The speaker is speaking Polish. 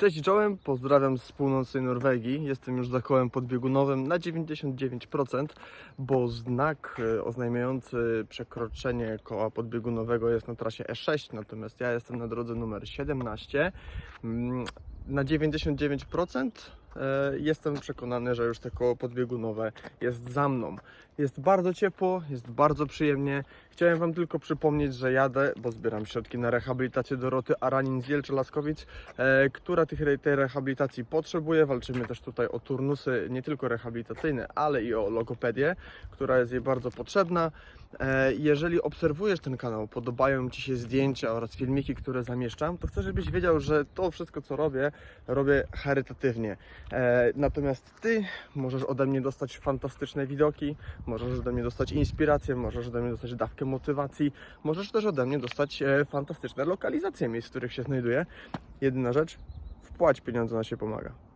Cześć czołem, pozdrawiam z północnej Norwegii. Jestem już za kołem podbiegunowym na 99%, bo znak e, oznajmiający przekroczenie koła podbiegunowego jest na trasie E6, natomiast ja jestem na drodze numer 17. Mm, Na 99% e, jestem przekonany, że już te koło podbiegunowe jest za mną. Jest bardzo ciepło, jest bardzo przyjemnie. Chciałem Wam tylko przypomnieć, że jadę, bo zbieram środki na rehabilitację Doroty Aranin z Jelczy-Laskowic, e, która tych, tej rehabilitacji potrzebuje. Walczymy też tutaj o turnusy nie tylko rehabilitacyjne, ale i o logopedię, która jest jej bardzo potrzebna. E, Jeżeli obserwujesz ten kanał, podobają Ci się zdjęcia oraz filmiki, które zamieszczam, to chcę, żebyś wiedział, że to wszystko, co robię, robię charytatywnie. E, Natomiast Ty możesz ode mnie dostać fantastyczne widoki, możesz ode mnie dostać inspirację, możesz ode mnie dostać dawkę motywacji, możesz też ode mnie dostać e, fantastyczne lokalizacje miejsc, w których się znajduję. Jedyna rzecz, wpłać pieniądze na się pomaga.